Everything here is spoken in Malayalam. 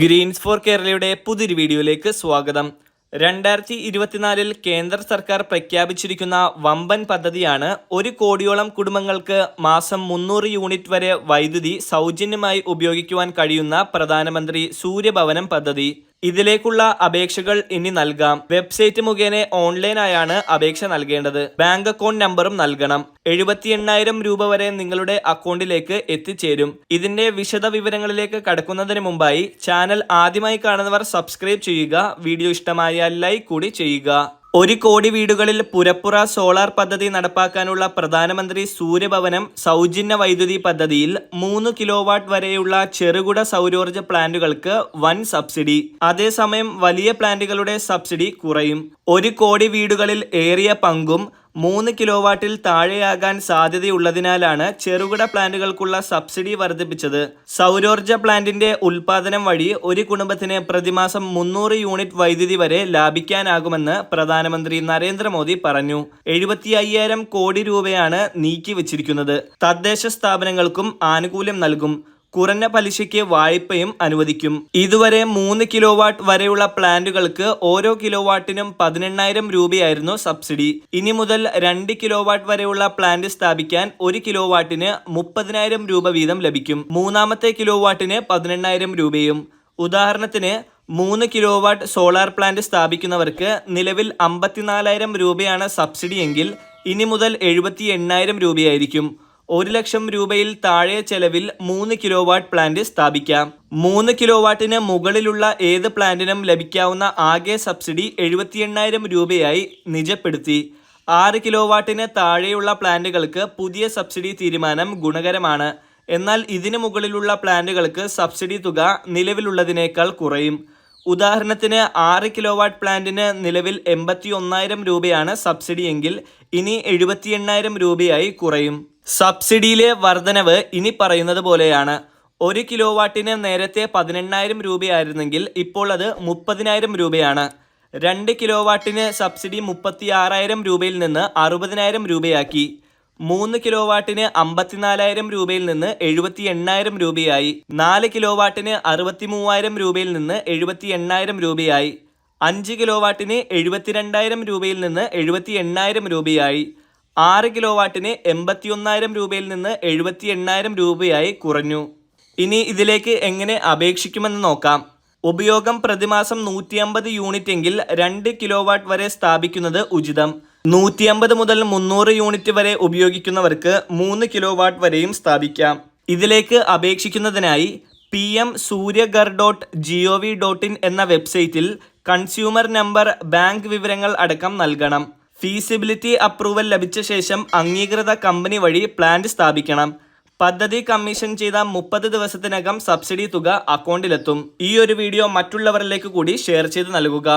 ഗ്രീൻസ് ഫോർ കേരളയുടെ പുതിയൊരു വീഡിയോയിലേക്ക് സ്വാഗതം. രണ്ടായിരത്തി ഇരുപത്തിനാലിൽ കേന്ദ്ര സർക്കാർ പ്രഖ്യാപിച്ചിരിക്കുന്ന വമ്പൻ പദ്ധതിയാണ് ഒരു കോടിയോളം കുടുംബങ്ങൾക്ക് മാസം മുന്നൂറ് യൂണിറ്റ് വരെ വൈദ്യുതി സൗജന്യമായി ഉപയോഗിക്കുവാൻ കഴിയുന്ന പ്രധാനമന്ത്രി സൂര്യഭവനം പദ്ധതി. ഇതിലേക്കുള്ള അപേക്ഷകൾ ഇനി നൽകാം. വെബ്സൈറ്റ് മുഖേന ഓൺലൈനായാണ് അപേക്ഷ നൽകേണ്ടത്. ബാങ്ക് അക്കൗണ്ട് നമ്പറും നൽകണം. എഴുപത്തി എണ്ണായിരം രൂപ വരെ നിങ്ങളുടെ അക്കൗണ്ടിലേക്ക് എത്തിച്ചേരും. ഇതിന്റെ വിശദ വിവരങ്ങളിലേക്ക് കടക്കുന്നതിന് മുമ്പായി ചാനൽ ആദ്യമായി കാണുന്നവർ സബ്സ്ക്രൈബ് ചെയ്യുക. വീഡിയോ ഇഷ്ടമായാൽ ലൈക്ക് കൂടി ചെയ്യുക. ഒരു കോടി വീടുകളിൽ പുരപ്പുറ സോളാർ പദ്ധതി നടപ്പാക്കാനുള്ള പ്രധാനമന്ത്രി സൂര്യഭവനം സൗജന്യ വൈദ്യുതി പദ്ധതിയിൽ മൂന്ന് കിലോവാട്ട് വരെയുള്ള ചെറുകിട സൗരോർജ പ്ലാന്റുകൾക്ക് വൻ സബ്സിഡി. അതേസമയം വലിയ പ്ലാന്റുകളുടെ സബ്സിഡി കുറയും. ഒരു കോടി വീടുകളിൽ ഏറിയ പങ്കും മൂന്ന് കിലോ വാട്ടിൽ താഴെയാകാൻ സാധ്യതയുള്ളതിനാലാണ് ചെറുകിട പ്ലാന്റുകൾക്കുള്ള സബ്സിഡി വർദ്ധിപ്പിച്ചത്. സൗരോർജ പ്ലാന്റിന്റെ ഉൽപാദനം വഴി ഒരു കുടുംബത്തിന് പ്രതിമാസം മുന്നൂറ് യൂണിറ്റ് വൈദ്യുതി വരെ ലാഭിക്കാനാകുമെന്ന് പ്രധാനമന്ത്രി നരേന്ദ്രമോദി പറഞ്ഞു. എഴുപത്തി അയ്യായിരം കോടി രൂപയാണ് നീക്കി വച്ചിരിക്കുന്നത് തദ്ദേശ സ്ഥാപനങ്ങൾക്കും ആനുകൂല്യം നൽകും. കുറഞ്ഞ പലിശയ്ക്ക് വായ്പയും അനുവദിക്കും. ഇതുവരെ മൂന്ന് കിലോ വാട്ട് വരെയുള്ള പ്ലാന്റുകൾക്ക് ഓരോ കിലോ വാട്ടിനും പതിനെണ്ണായിരം രൂപയായിരുന്നു സബ്സിഡി. ഇനി മുതൽ രണ്ട് കിലോ വാട്ട് വരെയുള്ള പ്ലാന്റ് സ്ഥാപിക്കാൻ ഒരു കിലോ വാട്ടിന് മുപ്പതിനായിരം രൂപ വീതം ലഭിക്കും. മൂന്നാമത്തെ കിലോ വാട്ടിന് പതിനെണ്ണായിരം രൂപയും. ഉദാഹരണത്തിന് മൂന്ന് കിലോ വാട്ട് സോളാർ പ്ലാന്റ് സ്ഥാപിക്കുന്നവർക്ക് നിലവിൽ അമ്പത്തിനാലായിരം രൂപയാണ് സബ്സിഡിയെങ്കിൽ ഇനി മുതൽ എഴുപത്തി എണ്ണായിരം രൂപയായിരിക്കും. ഒരു ലക്ഷം രൂപയിൽ താഴെ ചെലവിൽ മൂന്ന് കിലോ വാട്ട് പ്ലാന്റ് സ്ഥാപിക്കാം. മൂന്ന് കിലോ വാട്ടിന് മുകളിലുള്ള ഏത് പ്ലാന്റിനും ലഭിക്കാവുന്ന ആകെ സബ്സിഡി എഴുപത്തി എണ്ണായിരം രൂപയായി നിജപ്പെടുത്തി. ആറ് കിലോ വാട്ടിന് താഴെയുള്ള പ്ലാന്റുകൾക്ക് പുതിയ സബ്സിഡി തീരുമാനം ഗുണകരമാണ്. എന്നാൽ ഇതിനു മുകളിലുള്ള പ്ലാന്റുകൾക്ക് സബ്സിഡി തുക നിലവിലുള്ളതിനേക്കാൾ കുറയും. ഉദാഹരണത്തിന് ആറ് കിലോ വാട്ട് പ്ലാന്റിന് നിലവിൽ എൺപത്തി ഒന്നായിരം രൂപയാണ് സബ്സിഡിയെങ്കിൽ ഇനി എഴുപത്തി എണ്ണായിരം രൂപയായി കുറയും. സബ്സിഡിയിലെ വർധനവ് ഇനി പറയുന്നത് പോലെയാണ്. ഒരു കിലോ വാട്ടിന് നേരത്തെ പതിനെണ്ണായിരം രൂപയായിരുന്നെങ്കിൽ ഇപ്പോൾ അത് മുപ്പതിനായിരം രൂപയാണ്. രണ്ട് കിലോ വാട്ടിന് സബ്സിഡി മുപ്പത്തി ആറായിരം രൂപയിൽ നിന്ന് അറുപതിനായിരം രൂപയാക്കി. മൂന്ന് കിലോ വാട്ടിന് അമ്പത്തിനാലായിരം രൂപയിൽ നിന്ന് എഴുപത്തി എണ്ണായിരം രൂപയായി. നാല് കിലോ വാട്ടിന് അറുപത്തി മൂവായിരം രൂപയിൽ നിന്ന് എഴുപത്തി എണ്ണായിരം രൂപയായി. അഞ്ച് കിലോ വാട്ടിന് എഴുപത്തിരണ്ടായിരം രൂപയിൽ നിന്ന് എഴുപത്തി എണ്ണായിരം രൂപയായി. ആറ് കിലോവാട്ടിന് എൺപത്തി ഒന്നായിരം രൂപയിൽ നിന്ന് എഴുപത്തി എണ്ണായിരം രൂപയായി കുറഞ്ഞു. ഇനി ഇതിലേക്ക് എങ്ങനെ അപേക്ഷിക്കുമെന്ന് നോക്കാം. ഉപയോഗം പ്രതിമാസം നൂറ്റി അമ്പത് യൂണിറ്റ് എങ്കിൽ രണ്ട് കിലോ വാട്ട് വരെ സ്ഥാപിക്കുന്നത് ഉചിതം. നൂറ്റി അമ്പത് മുതൽ മുന്നൂറ് യൂണിറ്റ് വരെ ഉപയോഗിക്കുന്നവർക്ക് മൂന്ന് കിലോ വാട്ട് വരെയും സ്ഥാപിക്കാം. ഇതിലേക്ക് അപേക്ഷിക്കുന്നതിനായി P M Suryaghar dot G O V dot in എന്ന വെബ്സൈറ്റിൽ കൺസ്യൂമർ നമ്പർ ബാങ്ക് വിവരങ്ങൾ അടക്കം നൽകണം. ഫീസിബിലിറ്റി അപ്രൂവൽ ലഭിച്ച ശേഷം അംഗീകൃത കമ്പനി വഴി പ്ലാന്റ് സ്ഥാപിക്കണം. പദ്ധതി കമ്മീഷൻ ചെയ്ത മുപ്പത് ദിവസത്തിനകം സബ്സിഡി തുക അക്കൗണ്ടിലെത്തും. ഈ ഒരു വീഡിയോ മറ്റുള്ളവരിലേക്ക് കൂടി ഷെയർ ചെയ്ത് നൽകുക.